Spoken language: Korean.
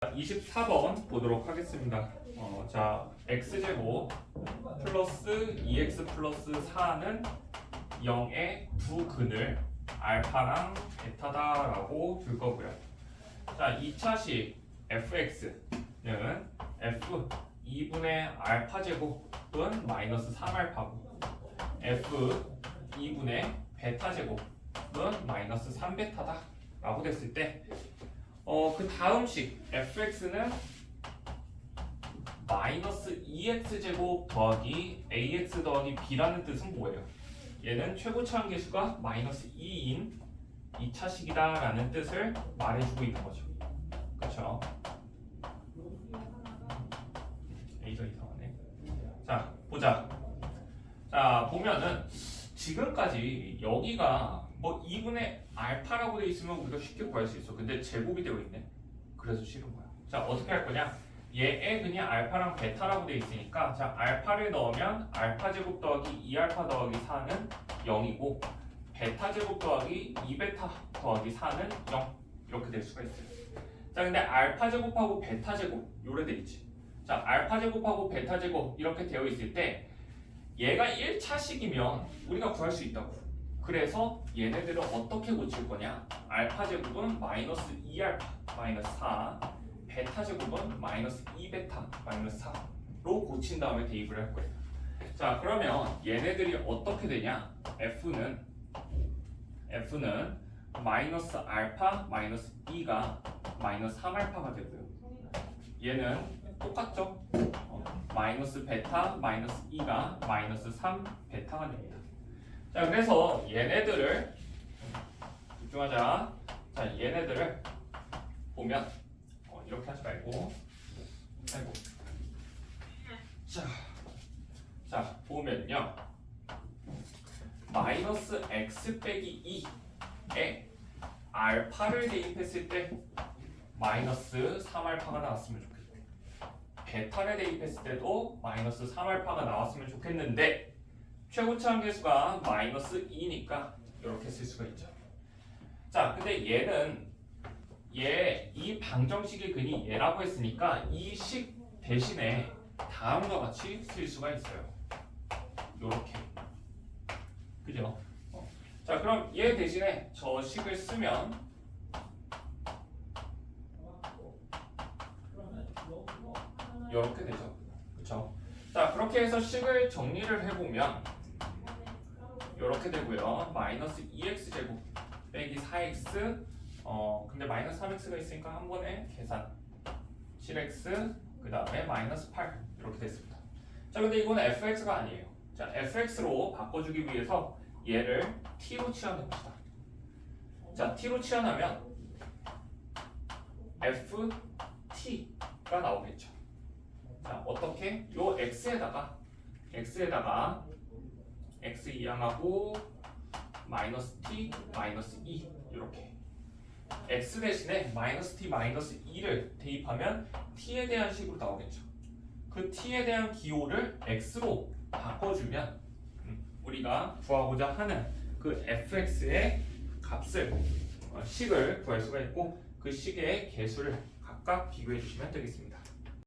24번 보도록 하겠습니다. 어, 자, x제곱 플러스 2x 플러스 4는 0의 두 근을 알파랑 베타다라고 줄 거고요. 자, 2차식 fx는 f 2분의 알파 제곱은 마이너스 3알파고 f 2분의 베타 제곱은 마이너스 3베타다라고 됐을 때 어, 그 다음식 fx는 마이너스 2x 제곱 더하기 ax 더하기 b라는 뜻은 뭐예요? 얘는 최고 차항 계수가 마이너스 2인 2차식이다 라는 뜻을 말해주고 있는 거죠. 그렇죠? A가 이상하네. 자, 보자. 자, 보면은 지금까지 여기가 뭐 2분의 알파라고 돼 있으면 우리가 쉽게 구할 수 있어. 근데 제곱이 되어 있네. 그래서 싫은 거야. 자, 어떻게 할 거냐? 얘에 그냥 알파랑 베타라고 돼 있으니까 자, 알파를 넣으면 알파 제곱 더하기 2알파 더하기 4는 0이고 베타 제곱 더하기 2베타 더하기 4는 0 이렇게 될 수가 있어요. 자, 근데 알파 제곱하고 베타 제곱 요래 돼 있지. 자, 알파 제곱하고 베타 제곱 이렇게 되어 있을 때 얘가 1차식이면 우리가 구할 수 있다고. 그래서 얘네들을 어떻게 고칠 거냐? 알파 제곱은 마이너스 2알파 마이너스 4, 베타 제곱은 마이너스 2베타 마이너스 4로 고친 다음에 대입을 할 거예요. 자, 그러면 얘네들이 어떻게 되냐? F는 F는 마이너스 알파 마이너스 2가 마이너스 3알파가 되고요. 얘는 똑같죠? 어, 마이너스 베타 마이너스 2가 마이너스 3 베타가 됩니다. 자 그래서 얘네들을 집중하자. 자 얘네들을 보면 어, 이렇게 하지 말고 아이고 자, 자 보면요 마이너스 x 빼기 2에 알파를 대입했을 때 마이너스 3알파가 나왔으면 좋겠다. 베타를 대입했을 때도 마이너스 3알파가 나왔으면 좋겠는데 최고차항 계수가 마이너스 2니까 이렇게 쓸 수가 있죠. 자, 근데 얘는 얘 이 방정식의 근이 얘라고 했으니까 이 식 대신에 다음과 같이 쓸 수가 있어요. 요렇게. 그죠? 어. 자, 그럼 얘 대신에 저 식을 쓰면 이렇게 되죠. 그렇죠? 자, 그렇게 해서 식을 정리를 해보면 이렇게 되고요. 마이너스 2x 제곱 빼기 4x 어 근데 마이너스 3x가 있으니까 한 번에 계산 7x 그 다음에 마이너스 8 이렇게 됐습니다. 자, 근데 이거는 fx가 아니에요. 자, fx로 바꿔주기 위해서 얘를 t로 치환해봅시다. 자, t로 치환하면 ft가 나오겠죠. 자 어떻게 요 x에다가 x에다가 x 이항하고 마이너스 t 마이너스 2 이렇게 x 대신에 마이너스 t 마이너스 2를 대입하면 t에 대한 식으로 나오겠죠. 그 t에 대한 기호를 x로 바꿔주면 음, 우리가 구하고자 하는 그 fx의 값을 어, 식을 구할 수가 있고 그 식의 개수를 각각 비교해 주시면 되겠습니다.